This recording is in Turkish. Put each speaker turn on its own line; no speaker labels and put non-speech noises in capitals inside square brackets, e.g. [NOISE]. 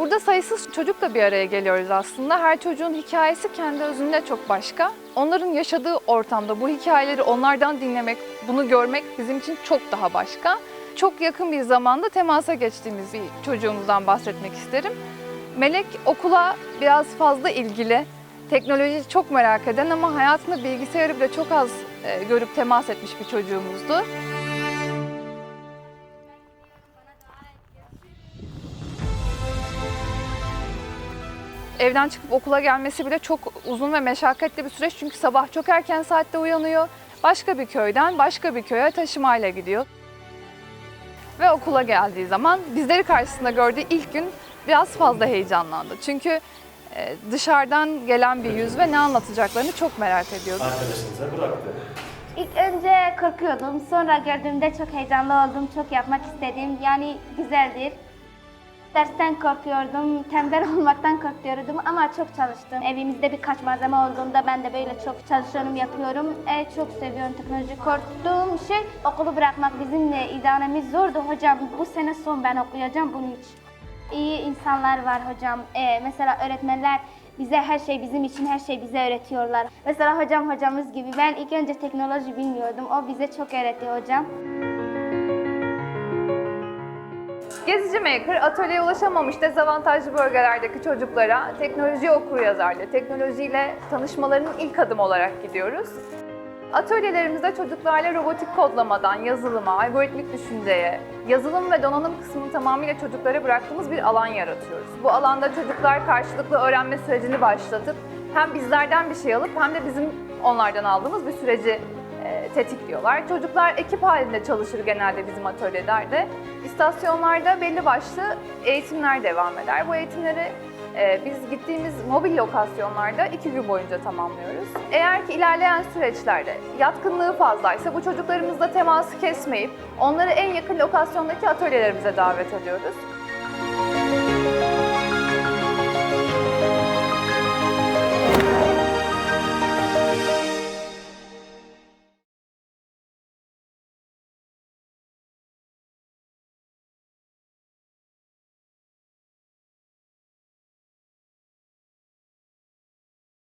Burada sayısız çocukla bir araya geliyoruz aslında. Her çocuğun hikayesi kendi özünde çok başka. Onların yaşadığı ortamda bu hikayeleri onlardan dinlemek, bunu görmek bizim için çok daha başka. Çok yakın bir zamanda temasa geçtiğimiz bir çocuğumuzdan bahsetmek isterim. Melek okula biraz fazla ilgili, teknolojiyi çok merak eden ama hayatında bilgisayarı bile çok az e, görüp temas etmiş bir çocuğumuzdu. Evden çıkıp okula gelmesi bile çok uzun ve meşakkatli bir süreç çünkü sabah çok erken saatte uyanıyor. Başka bir köyden başka bir köye taşımayla gidiyor. Ve okula geldiği zaman bizleri karşısında gördüğü ilk gün biraz fazla heyecanlandı. Çünkü e, dışarıdan gelen bir yüz ve ne anlatacaklarını çok merak ediyordu.
Arkadaşınıza bıraktı.
İlk önce korkuyordum. Sonra gördüğümde çok heyecanlı oldum. Çok yapmak istedim. Yani güzeldir. Dersten korkuyordum, tembel [LAUGHS] olmaktan korkuyordum ama çok çalıştım. Evimizde birkaç malzeme olduğunda ben de böyle çok çalışıyorum, yapıyorum. E, çok seviyorum teknoloji. Korktuğum şey okulu bırakmak. Bizimle idaremiz zordu hocam. Bu sene son ben okuyacağım bunun için. İyi insanlar var hocam. E, mesela öğretmenler bize her şey bizim için her şey bize öğretiyorlar. Mesela hocam hocamız gibi ben ilk önce teknoloji bilmiyordum. O bize çok öğretti hocam.
Gezici Maker atölyeye ulaşamamış dezavantajlı bölgelerdeki çocuklara teknoloji okuryazarlığı, teknolojiyle tanışmalarının ilk adım olarak gidiyoruz. Atölyelerimizde çocuklarla robotik kodlamadan yazılıma, algoritmik düşünceye, yazılım ve donanım kısmını tamamıyla çocuklara bıraktığımız bir alan yaratıyoruz. Bu alanda çocuklar karşılıklı öğrenme sürecini başlatıp hem bizlerden bir şey alıp hem de bizim onlardan aldığımız bir süreci tetikliyorlar. Çocuklar ekip halinde çalışır genelde bizim atölyelerde. İstasyonlarda belli başlı eğitimler devam eder. Bu eğitimleri e, biz gittiğimiz mobil lokasyonlarda iki gün boyunca tamamlıyoruz. Eğer ki ilerleyen süreçlerde yatkınlığı fazlaysa bu çocuklarımızla teması kesmeyip onları en yakın lokasyondaki atölyelerimize davet ediyoruz.